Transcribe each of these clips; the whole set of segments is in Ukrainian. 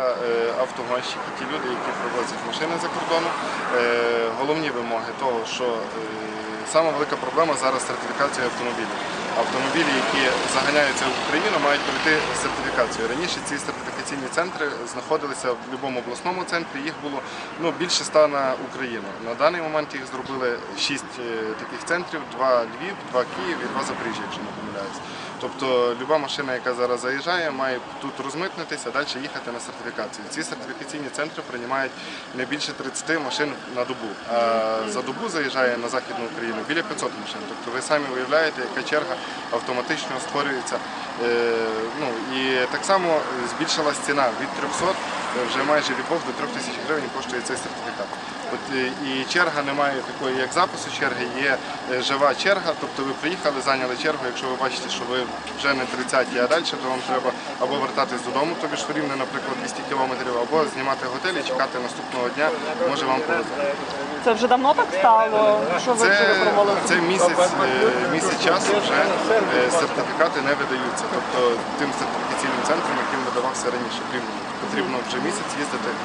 Е, Автогонщики, ті люди, які привозять машини за кордону. Е, Головні вимоги того, що е, сама велика проблема зараз сертифікація автомобілів. Автомобілі, які заганяються в Україну, мають пройти сертифікацію. Раніше ці сертифікаційні центри знаходилися в будь-якому обласному центрі. Їх було ну, більше ста на Україну. На даний момент їх зробили шість таких центрів: два Львів, два Київ і два Запоріжжя, якщо не помиляюсь. Тобто люба машина, яка зараз заїжджає, має тут розмитнитися, далі їхати на сертифікацію. Ці сертифікаційні центри приймають не більше 30 машин на добу. А за добу заїжджає на Західну Україну біля 500 машин. Тобто ви самі уявляєте, яка черга автоматично створюється. Е, Ну, і так само збільшилась ціна від 300 вже майже любов до 3000 гривень коштує цей сертифікат. От е, і черга немає такої, як запису черги, є е, жива черга. Тобто ви приїхали, зайняли чергу. Якщо ви бачите, що ви вже не 30-ті, а далі, то вам треба або вертатись додому, тобі ж рівне, наприклад, 200 кілометрів, або знімати готель і чекати наступного дня, може вам повезти. Це вже давно так стало. Що ви Це, вчора це місяць, е, місяць часу вже е, сертифікати не видаються. Тобто тим сертифікаційним центром, яким видавався раніше в Рівному. Потрібно вже місяць їздити е,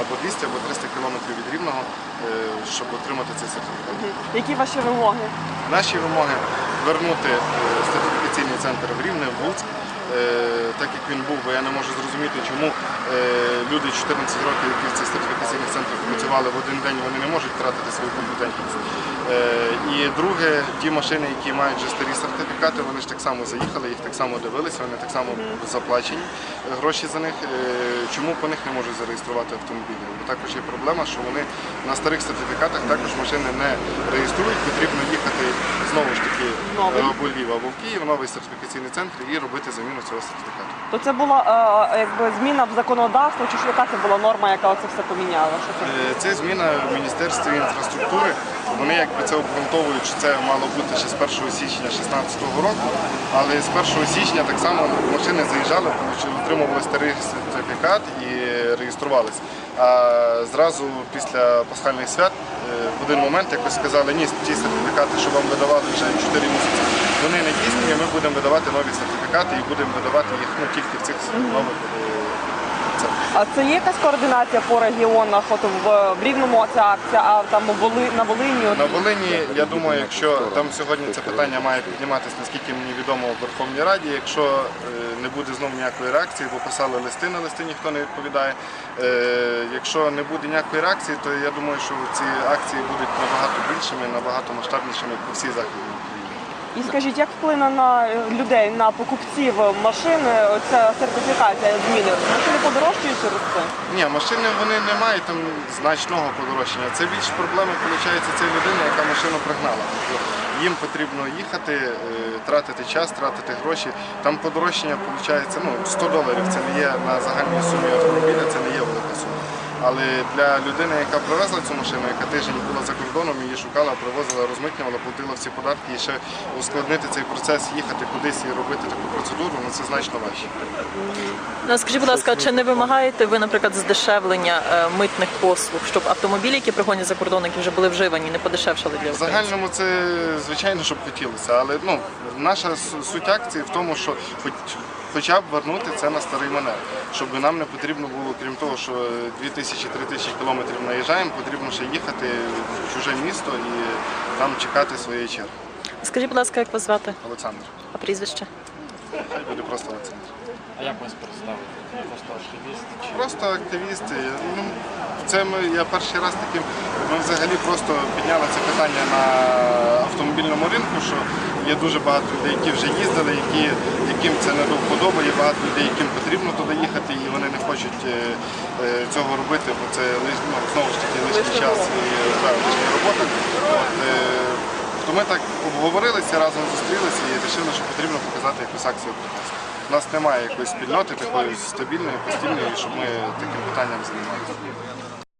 або 200, або 300 кілометрів від Рівного, щоб отримати цей сертифікат. Які ваші вимоги? Наші вимоги вернути сертифікаційний центр в Рівне, в Луцьк, так як він був, бо я не можу зрозуміти, чому е, люди 14 років, які в цих сертифікаційних центрах працювали в один день, вони не можуть втратити свою компетентність. Е, І друге, ті машини, які мають вже старі сертифікати, вони ж так само заїхали, їх так само дивилися, вони так само заплачені е, гроші за них. Е, Чому по них не можуть зареєструвати автомобілі? Бо також є проблема, що вони на старих сертифікатах також машини не реєструють, потрібно їхати знову ж таки або в Львів, або в Київ, новий сертифікаційний центр і робити заміну цього сертифікату. То це була е, якби зміна в законодавство, чи ж яка це була норма, яка це все поміняла? Що це? Е, Це зміна в Міністерстві інфраструктури. Вони якби це обґрунтовують, що це мало бути ще з 1 січня 2016 року, але з 1 січня так само машини заїжджали, тому що отримували старий сертифікат і реєструвалися. А зразу після пасхальних свят е, в один момент якось сказали, ні, ті сертифікати, що вам видавали вже 4 місяці, вони не дійсні, ми будемо видавати нові сертифікати і будемо видавати їх ну, тільки в цих нових е. А це є якась координація по регіонах? От в, в Рівному ця акція, а там у Воли, на Волині? От, На Волині, я думаю, якщо там сьогодні це питання має підніматися, наскільки мені відомо в Верховній Раді, якщо е, не буде знову ніякої реакції, бо писали листи, на листи ніхто не відповідає. Е, Якщо не буде ніякої реакції, то я думаю, що ці акції будуть набагато більшими, набагато масштабнішими по всій західній Україні. І скажіть, як вплине на е, людей, на покупців машини ця сертифікація зміни? Машини подорожчують через це? Ні, машини вони не мають там значного подорожчання. Це більш проблема виходить цієї людини, яка машину пригнала. Їм потрібно їхати, е, тратити час, тратити гроші. Там подорожчання виходить ну, 100 доларів. Це не є на загальній сумі автомобіля, це не є велика сума. Але для людини, яка привезла цю машину, яка тиждень була за кордоном, її шукала, привозила, розмитнювала, платила всі податки і ще ускладнити цей процес, їхати кудись і робити таку процедуру, ну це значно важче. Ну, Скажіть, будь ласка, чи не вимагаєте ви, наприклад, здешевлення е, митних послуг, щоб автомобілі, які приходять за кордон, які вже були вживані, не подешевшали для В загальному це звичайно, щоб хотілося, але ну наша суть акції в тому, що хоч, хоча б вернути це на старий манер, щоб нам не потрібно було, крім того, що 2000-3000 кілометрів наїжджаємо, потрібно ще їхати в чуже місто і там чекати своєї черги. Скажіть, будь ласка, як вас звати? Олександр, А прізвище? хай буде просто Олександр. А як вас представити? Просто Просто активісти. Ну, це ми, я перший раз таким. Ми взагалі просто підняли це питання на автомобільному ринку, що є дуже багато людей, які вже їздили, які, яким це не до багато людей, яким потрібно туди їхати, і вони не хочуть е, е, цього робити, бо це ну, знову ж таки лишній час і да, лишня робота. От, е, то ми так обговорилися, разом зустрілися і вирішили, що потрібно показати якусь акцію протесту. У нас немає якоїсь спільноти такої стабільної, постійної, щоб ми таким питанням займалися.